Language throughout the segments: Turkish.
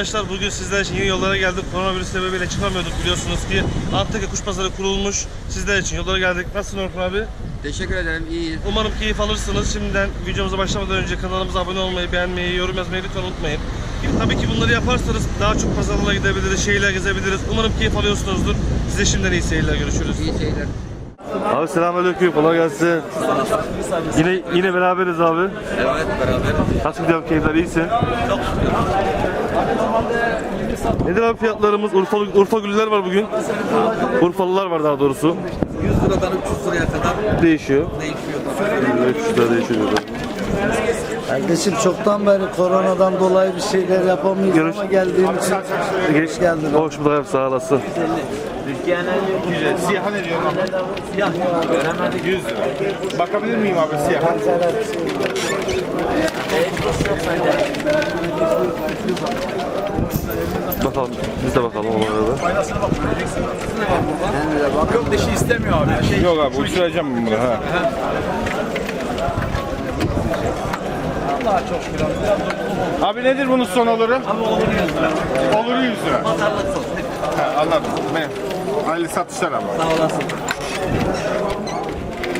Arkadaşlar. Bugün sizler için yeni yollara geldik. Koronavirüs sebebiyle çıkamıyorduk biliyorsunuz ki. Antakya Kuş Pazarı kurulmuş. Sizler için yollara geldik. Nasılsın Orkun abi? Teşekkür ederim, iyiyiz. Umarım keyif alırsınız. Şimdiden videomuza başlamadan önce kanalımıza abone olmayı, beğenmeyi, yorum yazmayı lütfen unutmayın. Tabii ki bunları yaparsanız daha çok pazarlara gidebiliriz, şehirler gezebiliriz. Umarım keyif alıyorsunuzdur. Size şimdiden iyi seyirler. Görüşürüz. İyi şeyler. Abi selamünaleyküm. Kolay gelsin. Yine yine beraberiz abi. Evet, beraber. Nasıl gidiyor keyifler? İyisin. Nedir abi fiyatlarımız? Urfa, Urfa güller var bugün. Urfalılar var daha doğrusu. 100 liradan 300 liraya kadar Değişiyor. değişiyor. 300 lira değişiyor. Kardeşim çoktan beri koronadan dolayı bir şeyler yapamayız Görüş- ama geldiğim için Geç geldin. Hoş bulduk abi sağ olasın. Siyah ne diyorum? Siyah. Göremedik. 100 lira. Bakabilir miyim abi siyah? Bakalım biz de bakalım onlara da. Bakım dişi istemiyor abi. Yok abi uçuracağım ben bunu ha. Abi nedir bunun son oluru? Abi olur 100 lira. Olur 100 lira. Ha, anladım. Ben. Hayırlı satışlar ama. Sağ olasın.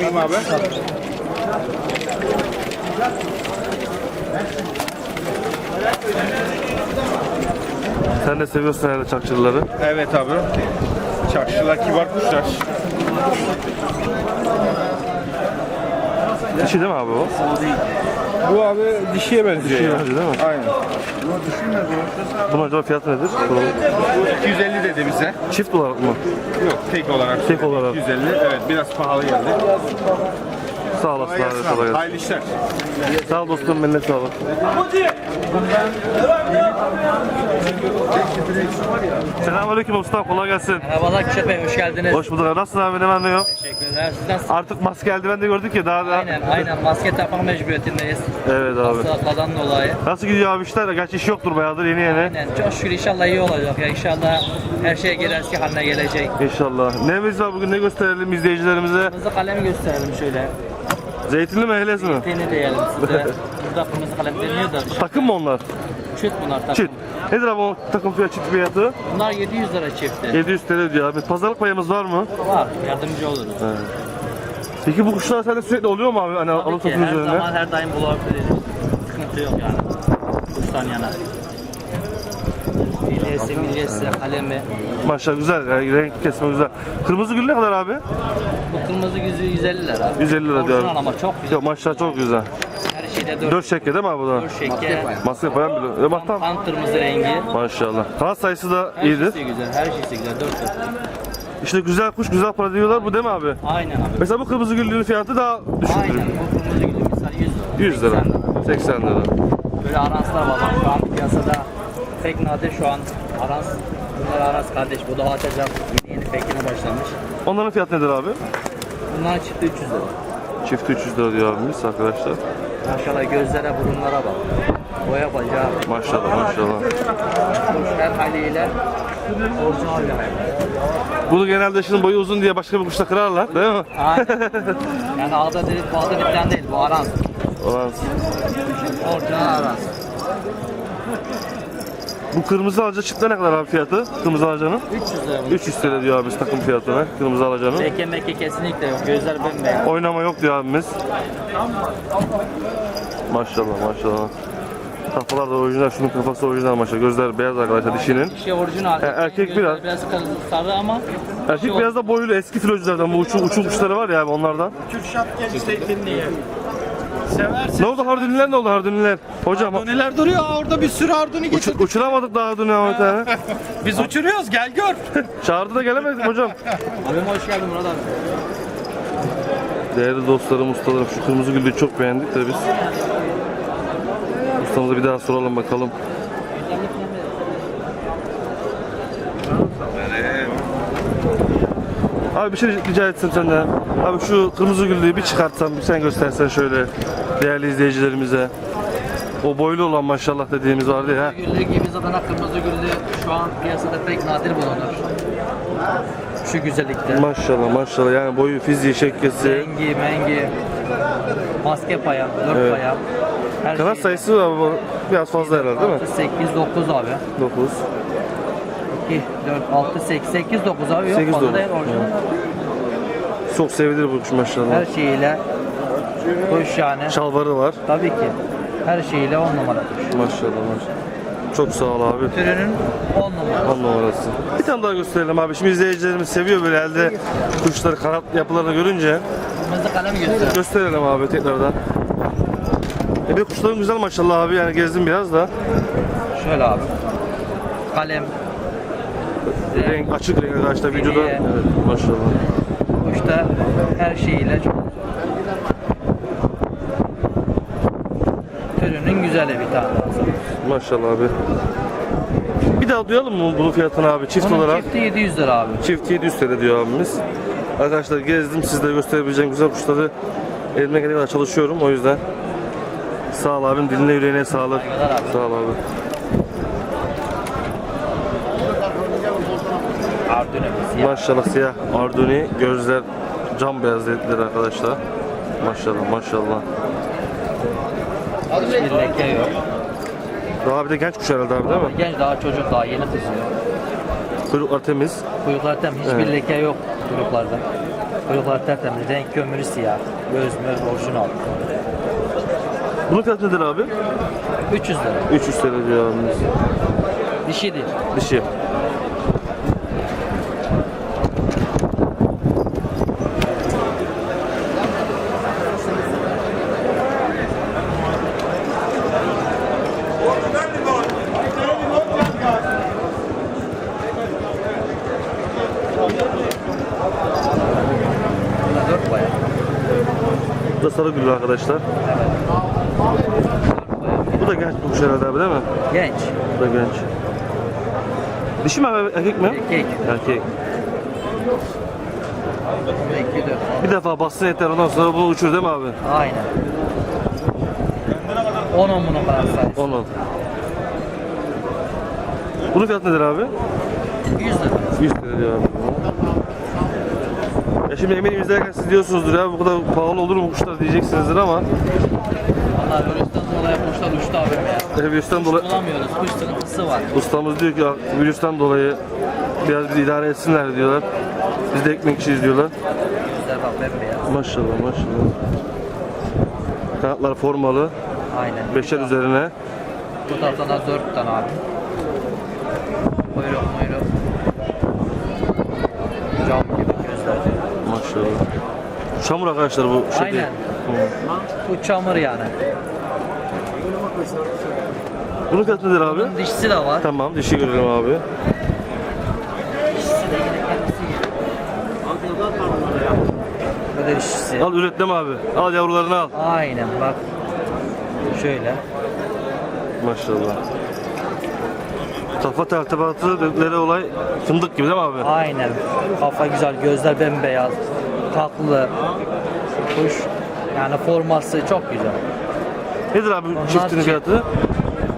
Tamam abi. Sen de seviyorsun herhalde çakçıları. Evet abi. Çarşılar kibar kuşlar. Dişi değil mi abi o? Bu abi dişiye benziyor. Dişiye ya. benziyor değil mi? Aynen. Bunun acaba fiyatı nedir? Bu 250 dedi bize. Çift olarak mı? Yok tek olarak. Tek olarak. 250. Evet biraz pahalı geldi. Sağ olasın abi. Kolay gelsin. Hayırlı işler. Sağ ol dostum benimle sağlık. Selamünaleyküm usta kolay gelsin. Merhabalar Küşat Bey, hoş geldiniz. Hoş bulduk. Nasılsın abi ne var ne yok? Teşekkürler. Siz nasılsınız? Artık maske eldiven de gördük ya daha da. Aynen, aynen. Maske takmak mecburiyetindeyiz. Evet abi. Hastalıklardan dolayı. Nasıl gidiyor abi işler? Gerçi iş yoktur bayağıdır yeni yeni. Aynen. Çok şükür inşallah iyi olacak ya. İnşallah her şey gelir eski haline gelecek. İnşallah. Neyimiz var bugün ne gösterelim izleyicilerimize? Kırmızı kalemi gösterelim şöyle. Zeytinli mi ehliyet mi? Seni diyelim size. Burada kırmızı kalem deniyor da. Takım mı onlar? Çüt bunlar takım. Çift. Nedir abi o takım fiyatı çift fiyatı? Bunlar 700 lira çifti. 700 TL diyor abi. Pazarlık payımız var mı? Var. Yardımcı oluruz. Peki bu kuşlar sende sürekli oluyor mu abi? Hani Tabii alıp ki her üzerine. zaman her daim bulabiliriz. Sıkıntı yok yani. Kuştan yana. Milyesi, milyesi, kalemi. Maşallah güzel. Yani renk kesme güzel. Kırmızı gül ne kadar abi? Bu kırmızı yüzü 150 lira. 150 lira diyor. Orijinal ama çok güzel. Yok maşallah çok güzel. Her şeyde 4 4 şeker değil mi abi bu da? şeker. Maske falan bile. E bak tam. Kan kırmızı rengi. Maşallah. Kanat sayısı da Her iyidir. şeysi güzel, her şeysi güzel. 4 İşte güzel kuş güzel para diyorlar bu değil mi abi? Aynen abi. Mesela bu kırmızı güllünün fiyatı daha düşüktür. Aynen. Bu kırmızı gülü misal 100 lira. 100 lira. 80 80 lira. Böyle aranslar var. bak, Şu an piyasada pek nadir şu an arans. Bunlar arans kardeş. Bu da açacak. Yeni yeni pekine başlamış. Onların fiyatı nedir abi? Bunların çıktı 300 lira. Çift 300 lira diyor abimiz arkadaşlar. Maşallah gözlere, burunlara bak. Boya bacağı. Maşallah maşallah. Kuş her haliyle orijinal bir hayvan. Bunu genelde şimdi boyu uzun diye başka bir kuşla kırarlar değil mi? Aynen. Yani ağda delik, bağda dipten değil. Bu arans. Ulan, Orijinal arans. Bu kırmızı alaca çıktı ne kadar abi fiyatı? Kırmızı alacanın? 300 lira bunun. 300 TL diyor abimiz takım fiyatına. Kırmızı alacanın. Meke kesinlikle yok. Gözler bembeyaz. Oynama yok diyor abimiz. Maşallah maşallah. Kafalar da orijinal. Şunun kafası orijinal maşallah. Gözler beyaz arkadaşlar dişinin. Dişi orijinal. E, erkek Gözler biraz. Biraz kırmızı sarı ama Erkek biraz da boylu eski filocilerden bu uçul, uçul kuşları var ya abi onlardan. Ne oldu harduniler ne oldu harduniler? Hocam Neler duruyor orada bir sürü ardını uç, getirdik. uçuramadık daha harduni bir tane. Biz uçuruyoruz gel gör. Çağırdı da gelemedik hocam. Abim hoş geldin Murat abi. Değerli dostlarım, ustalarım şu kırmızı gülü çok beğendik de biz. Ustamıza bir daha soralım bakalım. Abi bir şey rica etsem senden. Abi şu kırmızı güllüyü bir çıkartsan, bir sen göstersen şöyle değerli izleyicilerimize. O boylu olan maşallah dediğimiz vardı ya. Güllü gibi zaten kırmızı güllü şu an piyasada pek nadir bulunur. Şu güzellikte. Maşallah maşallah yani boyu, fiziği, şeklesi. Rengi, mengi, maske paya, dört Evet. paya. Her Kanat şeyle. sayısı abi biraz fazla herhalde değil mi? 8, 9 abi. 9. 2, 4, 6, 8, 8, 9 abi. Yok 8, fazla 9. değil orijinal. Çok sevilir bu kuş maşallah. Her şeyiyle kuş yani. Şalvarı var. Tabii ki. Her şeyiyle 10 numara kuş. Maşallah maşallah. Çok sağ ol abi. Türünün 10 numara. 10 numarası. Bir tane daha gösterelim abi. Şimdi izleyicilerimiz seviyor böyle elde kuşları kanat yapılarını görünce. Kırmızı kalem göster. Gösterelim abi tekrardan. E bir kuşların güzel maşallah abi yani gezdim biraz da. Şöyle abi. Kalem. Renk açık renk arkadaşlar videoda. Evet maşallah. Kuşta her şeyiyle çok Türünün güzeli bir tane. Maşallah abi. Bir daha duyalım mı bunun fiyatını abi çift Bunun olarak? çifti 700 lira abi. Çift 700 TL diyor abimiz. Arkadaşlar gezdim sizlere gösterebileceğim güzel kuşları elimden geldiği kadar çalışıyorum o yüzden. Sağ ol abim diline yüreğine sağlık. Sağ ol abi. Maşallah siyah Arduni gözler cam beyaz dediler arkadaşlar. Maşallah maşallah. Bir leke yok. Daha bir de genç kuş herhalde abi değil mi? Genç daha çocuk daha yeni kızıyor. Kuyruklar temiz. Kuyruklar temiz. Hiçbir Evet. leke yok kuyruklarda. Kuyruklar tertemiz. Renk kömürü siyah. Göz mür orijinal. Bunun fiyatı nedir abi? 300 lira. 300 TL diyor abimiz. Dişidir. Dişi. Bu da sarı güllü arkadaşlar. Bu da genç kuş herhalde abi değil mi? Genç. Bu da genç. Dişi mi abi erkek mi? Erkek. Erkek. 2 4. Bir defa bassın yeter ondan sonra bunu uçur değil mi abi? Aynen. 10 10 bunun kadar sayısı. Onun. Bunun fiyatı nedir abi? 100 lira. 100 lira diyor abi. Şimdi eminim izlerken siz diyorsunuzdur ya bu kadar pahalı olur mu kuşlar diyeceksinizdir ama Valla virüsten dolayı kuşlar uçtu abim ya. virüsten dolayı Bulamıyoruz. Kuş sıkıntısı var. ustamız diyor ki "Ya, virüsten dolayı biraz bir idare etsinler diyorlar. Biz de ekmek işiyiz diyorlar. Güzel bak bembeyaz. Maşallah maşallah. Kanatlar formalı. Aynen. Beşer üzerine. Bu taraftan da 4 tane abi. Kuyruk muyruk. Cam gibi gözler. Maşallah. Çamur arkadaşlar bu şey değil. Aynen. Bu çamur yani. Bunun fiyatı nedir abi? Bunun dişisi de var. Tamam dişi görelim abi. Dişisi de yine kendisi gibi. Bu da dişisi. Al üretlem abi. Al yavrularını al. Aynen bak. Şöyle. Maşallah. Kafa tertibatı dedikleri olay fındık gibi değil mi abi? Aynen. Kafa güzel, gözler bembeyaz. Tatlı. Kuş. Yani forması çok güzel. Nedir abi çiftinin çift. fiyatı?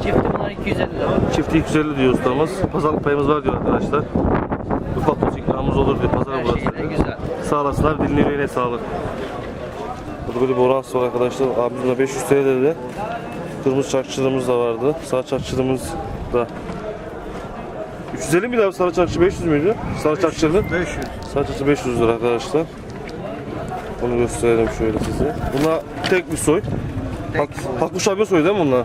Çifti bunlar 250 lira. Çifti 250 diyor ustamız. Pazarlık payımız var diyor arkadaşlar. Ufak tefek ikramımız olur diyor. Pazar Her burası. şeyle güzel. Sağ olasınlar. Diline yüreğine sağlık. Burada böyle bir boras var arkadaşlar. Abimiz buna 500 TL dedi. Kırmızı çarkçılığımız da vardı. Sarı çarkçılığımız da 350 miydi abi sarı çarkçı 500 müydü? Sarı çarkçılığı 500. Sarı çarkçı 500 lira arkadaşlar. Onu gösterelim şöyle size. Bunlar tek bir soy. Hak, Hakkuş abi soy değil mi bunlar?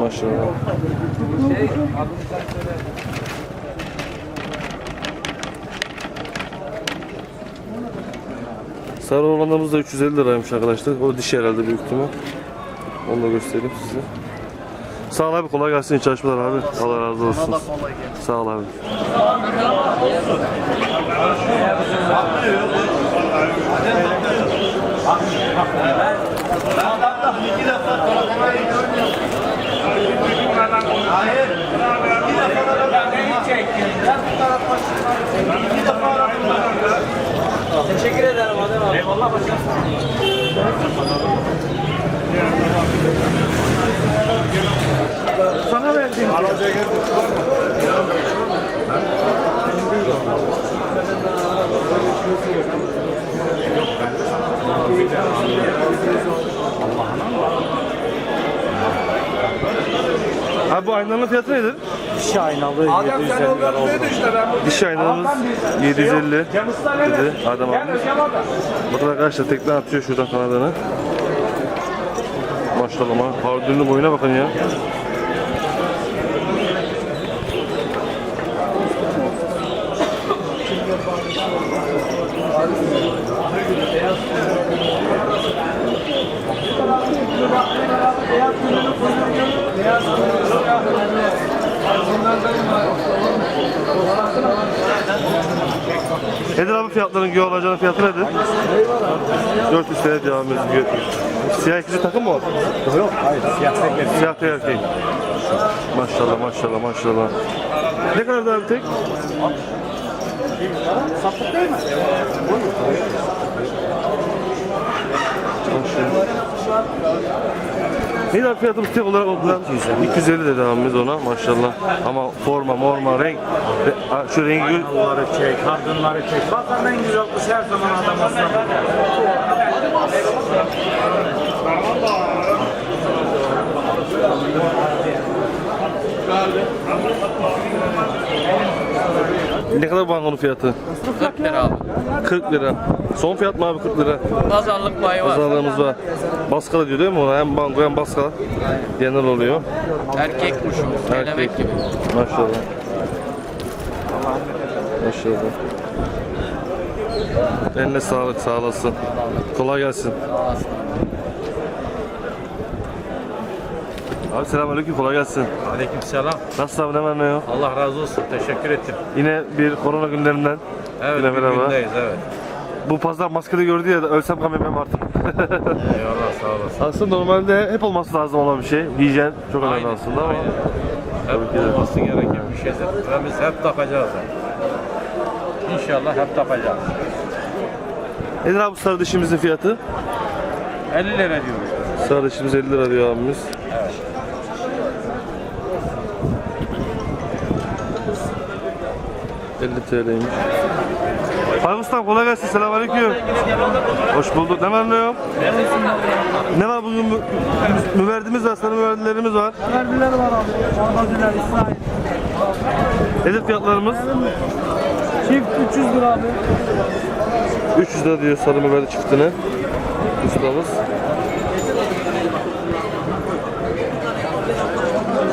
Maşallah. Sarı olanlarımız da 350 liraymış arkadaşlar. O dişi herhalde büyük ihtimal. Onu da göstereyim size. Sağ ol abi kolay gelsin çalışmalar abi. Allah razı olsun. Sağ ol abi. Hayır. Bir defa da ben beni çektim. Ben bu tarafa çıkardım. Bir defa aradım ben. Teşekkür ederim Adem abi. Eyvallah başkanım. Sana verdiğim. Abi bu aynanın fiyatı nedir? Dişi aynalı Adem 750 sen lira oldu. Dişi aynalımız 750 dedi Adem abi. Bakın arkadaşlar tekrar atıyor şuradan kanadını. Maşallah ama hardürünün boyuna bakın ya. Nedir abi fiyatların göğe alacağının fiyatı nedir? 400 TL devam ediyor. Siyah ikizi takım mı var? Yok hayır siyah tekne. Siyah tek erkek. Maşallah maşallah maşallah. Ne kadar daha bir tek? Sapık değil mi? Ne kadar fiyatımız tek olarak oldu lan? 250 dedi abimiz ona maşallah. Ama forma, morma, renk. Re- Şu rengi Aynaları çek, kadınları çek. Bakın en güzel kuş her zaman adam aslında. Ne kadar bangonun fiyatı? 40 lira abi. 40 lira. Son fiyat mı abi 40 lira? Pazarlık payı var. Pazarlığımız var. Baskala diyor değil mi ona? Hem bango hem baskala. Genel oluyor. Erkek kuşumuz. Kelebek gibi. Maşallah. Maşallah. Eline sağlık, sağ olasın. Kolay gelsin. Abi selamünaleyküm, kolay gelsin. Aleykümselam. Nasılsın abi, ne var ne yok? Allah razı olsun. Teşekkür ettim. Yine bir korona günlerinden. Evet, Yine bir merhaba. gündeyiz evet. Bu pazar maskede gördü ya, ölsem kamemem artık. Eyvallah sağ olasın. aslında normalde hep olması lazım olan bir şey. Hijyen çok önemli Aynen, aslında ama. aynen. Hep ki de. olması gereken bir şeydir. Ve biz hep takacağız. İnşallah hep takacağız. Nedir abi sarı dişimizin fiyatı? 50 lira diyoruz. Sarı dişimiz 50 lira diyor abimiz. 50 TL'ymiş. Hayır ustam kolay gelsin. Selamünaleyküm. Hoş bulduk. Ne var ne yok? Ne var bugün? Mü- Müverdimiz var, sarı müverdilerimiz var. Verdiler var abi. Oradakiler İsrail. Nedir fiyatlarımız? Çift 300 lira abi. 300 lira diyor sarı müverdi çiftine. Ustamız.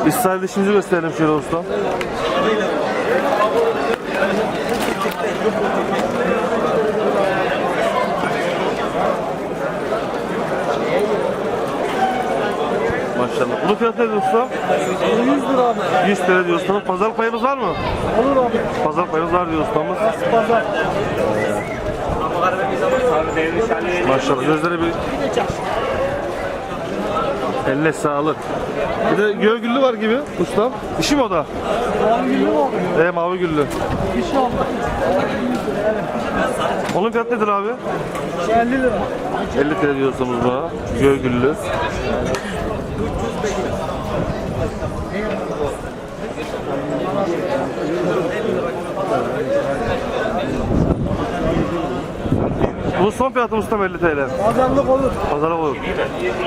İsrail dişimizi gösterelim şöyle ustam. Maşallah. Bunun fiyatı nedir ustam? 100 lira abi. 100 TL diyor ustamız. Pazar payımız var mı? Olur abi. Pazar payımız var diyor ustamız. Pazar. Maşallah gözleri bir... Eline sağlık. Bir de göğe güllü var gibi ustam. İşi mi o da? Mavi gülü mü abi? E mavi güllü. İş oldu. Onun fiyatı nedir abi? 50 lira. 50 TL diyorsunuz buna. Göğe güllü. Bu son fiyatı ustam 50 TL. Pazarlık olur. Pazarlık olur.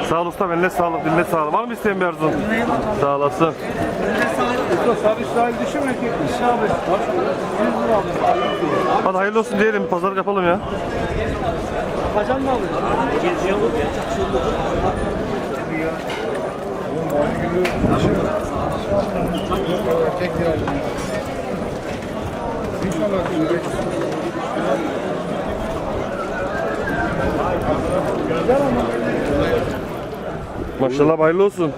Sağ ol ustam, eline sağlık, diline sağlık. Var mı isteyen bir arzun? Sağ olasın. Sarı İsrail düşünme ki. İş abi. 100 lira abi. Hadi hayırlı olsun diyelim, pazarlık yapalım ya. Kaçan mı alıyor? Maşallah hayırlı olsun.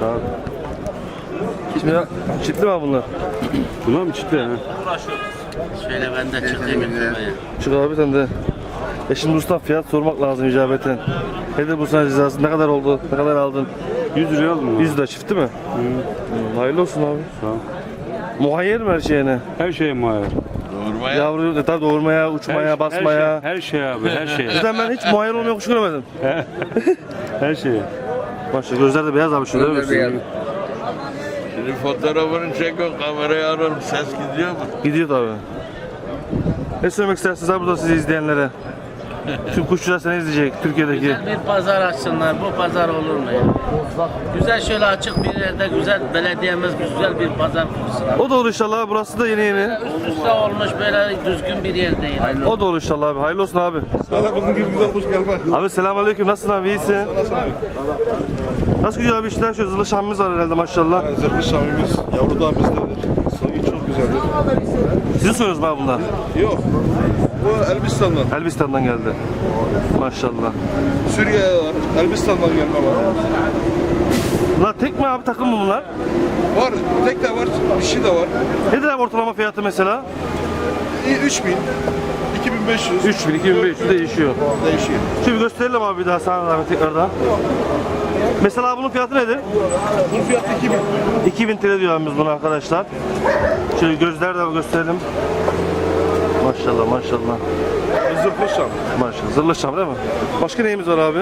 Sağ ol. Şimdi çitli mi bunlar? Bunlar mı çitli ha? Şöyle ben de çıkayım Çık abi sen de. E şimdi usta fiyat sormak lazım icabeten. Nedir bu sana cezası? Ne kadar oldu? Ne kadar aldın? 100 liraya aldım. 100 lira çifti mi? Hı. Hayırlı olsun abi. Sağ ol. Muhayyer mi her şeyine? Her şey muayyer. Yavru e, tabii doğurmaya, uçmaya, her, basmaya. Her şey, her şey abi, her şey. Zaten ben hiç muhayyer olmayan kuş görmedim. her şey. Maşallah gözler de beyaz abi şurada beyaz. Şimdi fotoğrafını çekin kameraya alalım ses gidiyor mu? Gidiyor tabii. Ne söylemek istersiniz abi burada sizi izleyenlere? Tüm kuşçular seni izleyecek Türkiye'deki. Güzel bir pazar açsınlar. Bu pazar olur mu ya? Güzel şöyle açık bir yerde güzel belediyemiz güzel bir pazar kursun. O da olur inşallah. Burası da yeni yeni. Üst üste olmuş böyle düzgün bir yer değil. O da olur inşallah abi. Hayırlı olsun abi. Abi selamünaleyküm. Nasılsın abi? İyisin? Nasıl gidiyor abi işler? Şöyle zırhlı şamimiz var herhalde maşallah. Zırhlı Şamimiz, yavru da bizdedir. Sayı çok güzeldir. Sizin soyunuz mu abi bunlar? Yok, bu Elbistan'dan. Elbistan'dan geldi. Maşallah. Suriye var, Elbistan'dan gelme var. Bunlar tek mi abi takım mı bunlar? Var, tek de var, bir şey de var. Nedir abi ortalama fiyatı mesela? İyi, 3000, 2500. 3000, 2500 değişiyor. Değişiyor. Şimdi gösterelim abi bir daha sana zahmet tekrardan. Mesela bunun fiyatı nedir? Bunun fiyatı 2000. 2000 TL diyor abimiz bunu arkadaşlar. Şöyle gözler de gösterelim. Maşallah maşallah. Zırhlı Şam. Maşallah. Zırhlı Şam değil mi? Başka neyimiz var abi?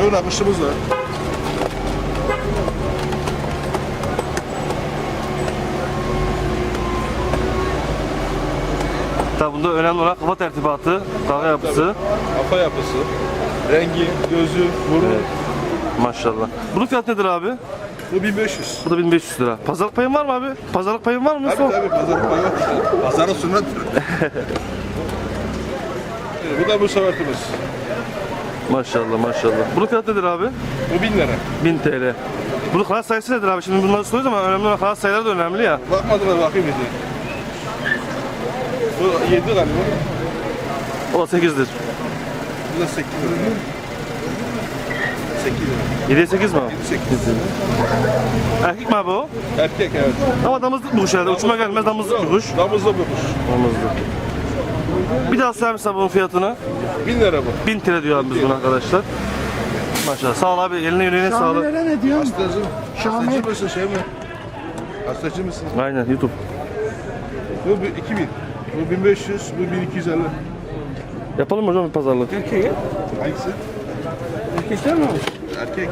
Yoğun akışımız var. Tabi bunda önemli olan kafa tertibatı, kafa yapısı. Kafa yapısı, rengi, gözü, burnu. Maşallah. Bunun fiyatı nedir abi? Bu 1500. Bu da 1500 lira. Pazarlık payın var mı abi? Pazarlık payın var mı? Tabii Son? tabii, pazar payı. Pazarın sünnettir. Evet, bu da bu sefertimiz. Maşallah maşallah. Bunun fiyatı nedir abi? Bu 1000 lira. 1000 TL. Bunun kanat sayısı nedir abi? Şimdi bunları soruyoruz ama önemli olan kanat sayıları da önemli ya. Bakmadım ben bakayım dedi. Bu 7 galiba. O da 8'dir. Bu da 8 lira. 8 lira. 7'ye 8 mi abi? 8. Erkek mi abi o? Erkek evet. Ama damızlık bu kuş herhalde. Uçuma gelmez damızlık bir kuş. Damızda bu kuş. Damızlık. Bir daha söyler misin abi bunun fiyatını? 1000 lira bu. 1000 TL diyor abi biz buna arkadaşlar. Maşallah. Sağ ol abi. Eline yüreğine sağlık. Hastacı. Hastacı mısın şey mi? Hastacı mısın? Aynen YouTube. Bu bir- 2000. Bu 1500, bu 1250. Yapalım mı hocam bir pazarlık? Hangisi? Erkekler mi? Erkek.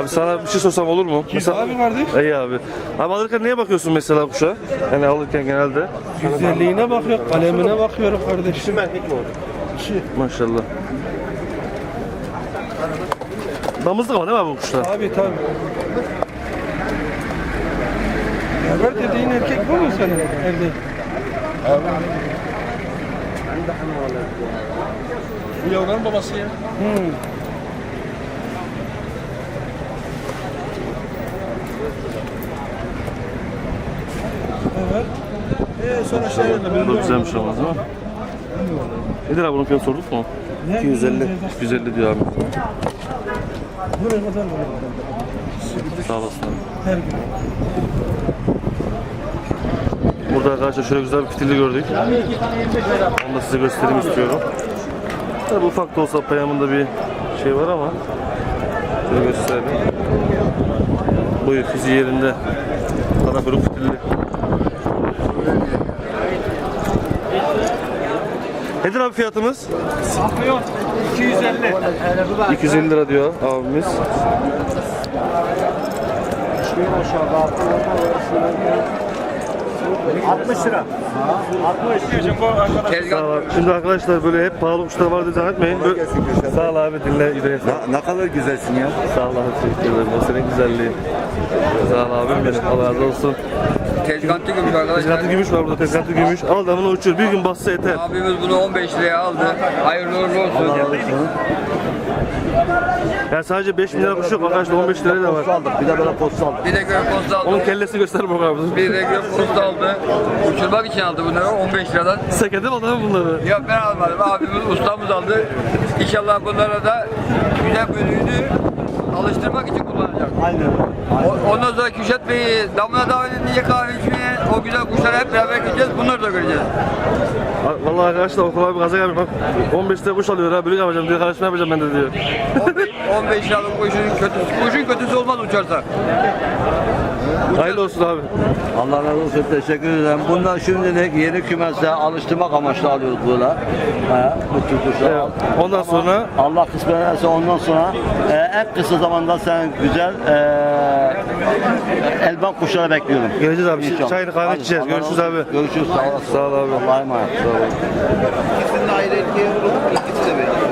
Abi sana bir şey sorsam olur mu? Mesela... Abi kardeş. İyi abi. Abi alırken neye bakıyorsun mesela kuşa? Yani alırken genelde. Güzelliğine bakıyor, kalemine bakıyorum kardeşim. Maşallah. Damızlık ama değil mi abi bu kuşlar? Abi tabi. Haber dediğin erkek bu mu senin evde? Bu yavruların babası ya. Evet. Ee, sonra şey Bu da güzelmiş ama değil mi? Nedir abi bunun fiyatı sorduk mu? 250. 250 diyor abi. Buraya kadar mı? Sağ olasın abi. Her gün. Burada arkadaşlar şöyle güzel bir fitilli gördük. Onu da size göstereyim istiyorum. Tabii ufak da olsa payamında bir şey var ama şöyle gösterelim. Boyu fiziği yerinde. Kara kuyruk fitilli. Nedir abi fiyatımız? 250. 250 lira diyor abimiz. Sağ ol abi. Şimdi arkadaşlar böyle hep pahalı kuşlar var diye zannetmeyin. Böyle... Sağ ol abi dinle yüreğe sağlık. Ne kadar güzelsin ya. Sağ ol abi teşekkür ederim. O senin güzelliğin. Sağ ol abim benim. Allah razı olsun. Tezgahlı gümüş arkadaşlar. Tezgahlı gümüş var burada. Tezgahlı gümüş. Al da bunu uçur. Bir gün bassa yeter. Abimiz bunu 15 liraya aldı. Hayırlı uğurlu olsun. Yani sadece 5 bin lira kuş yok. Arkadaşlar 15 lira da var. Bir de böyle posta aldım. Bir de gök posta aldı. Onun kellesi göster bak abi. Bir de gök posta aldı. Uçurmak için aldı bunları 15 liradan. Sekete mi adamı bunları? Ya ben almadım. Abimiz ustamız aldı. İnşallah bunlara da güzel bölüğünü alıştırmak için kullanacak. Aynen. O- Ondan sonra Küşat Bey'i damla davet edince kahve içmeye o güzel kuşları hep beraber gideceğiz. Bunları da göreceğiz. Vallahi arkadaşlar okul abi gaza gelmiş bak. 15 lira kuş alıyor ha. Bölük yapacağım diyor. Kardeşim ne yapacağım ben de diyor. 15, 15 liralık kuşun kötüsü. Kuşun kötüsü olmaz uçarsa. Hayırlı olsun abi. Allah razı olsun teşekkür ederim. Bundan şimdilik yeni kümese alıştırmak amaçlı alıyoruz böyle. He, bu tür kuşları. Evet. Ondan sonra Allah kısmet ederse ondan sonra e, en kısa zamanda sen güzel e, elban kuşları bekliyorum. Göreceğiz abi. İnşallah. Çayını kahve Hadi, içeceğiz. Görüşürüz abi. Görüşürüz. Sağ olasın. Sağ ol abi. Allah'a emanet. Sağ olun. Değerini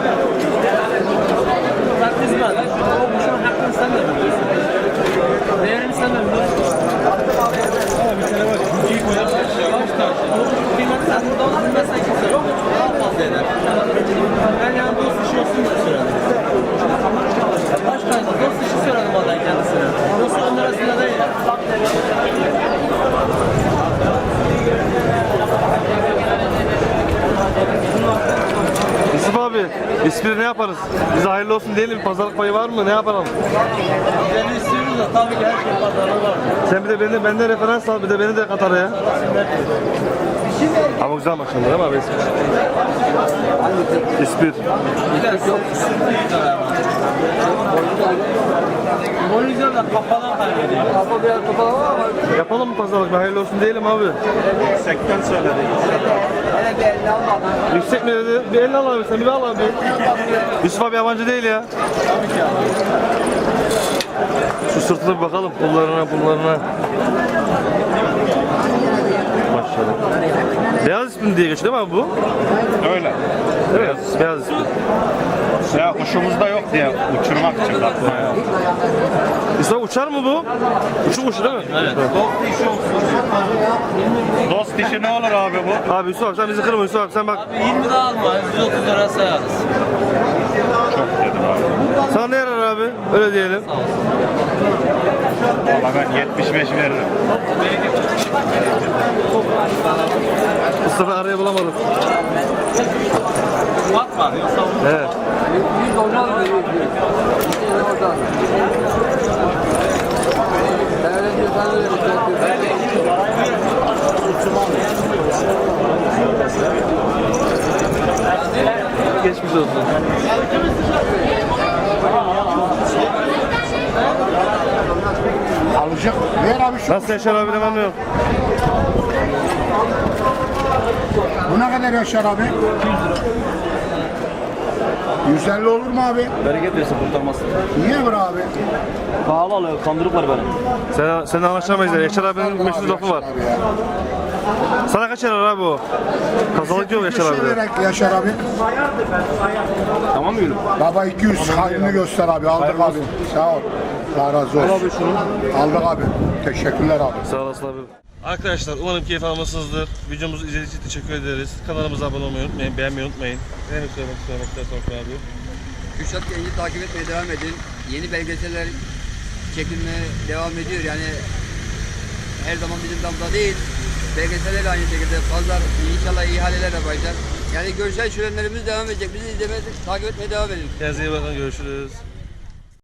Pazarlık payı var mı? Ne yapalım? Güzeli istiyoruz da tabii ki her şey pazarı var. Sen bir de beni, benden referans al, bir de beni de kat araya. Ama güzel değil mi abi? İspir. Boynuzlar da kafadan kaybediyor. Yapalım mı pazarlık? Bir Hayırlı olsun diyelim abi. Sekten söyledik. Yüksek mi dedi? Bir 50 al abi sen bir al abi. Yusuf abi yabancı değil ya. Şu sırtına bir bakalım. Pullarına pullarına. Beyaz ismin diye geçiyor değil mi abi bu? Öyle. Evet. Beyaz ismin. Ya kuşumuzda yok diye uçurmak için bakma yok. İsmail uçar mı bu? Uçuk kuşu değil mi? Evet. Dost dişi ne olur abi bu? Abi Yusuf abi sen bizi kırma Yusuf abi sen bak. 20 daha alma. 130 lira sayarız. Çok dedim abi. Sana ne yarar abi? Öyle diyelim. Valla ben 75 veririm. Mustafa araya bulamadım. Atma. Evet. Geçmiş olsun. Alacak. Ver abi şu. Nasıl Yaşar abi hemen yok. Bu ne kadar Yaşar abi? 150 olur mu abi? Bereket versin kurtarmasın. Niye bir abi? Pahalı alıyor, kandırıklar beni. Sen, sen anlaşamayız. ya. Yaşar abinin meşhur lafı var. Abi ya. Sana kaç yarar abi o? Kazalık yok Yaşar Bir abi. şey vererek Yaşar abi. Tamam mı gülüm? Baba 200 halini göster abi. Aldık abi. Sağ ol. Allah razı olsun. Aldık abi. Teşekkürler abi. Sağ olasın abi. Arkadaşlar umarım keyif almışsınızdır. Videomuzu izlediğiniz için teşekkür ederiz. Kanalımıza abone olmayı unutmayın, beğenmeyi unutmayın. Ne demek söylemek söylemek Osman abi. Kürşat Genç'i takip etmeye devam edin. Yeni belgeseller çekilmeye devam ediyor. Yani her zaman bizim damda değil. Belgeseller aynı şekilde pazar inşallah ihaleler yapacak. Yani görsel şölenlerimiz devam edecek. Bizi izlemeye, takip etmeye devam edin. Kendinize iyi bakın, görüşürüz.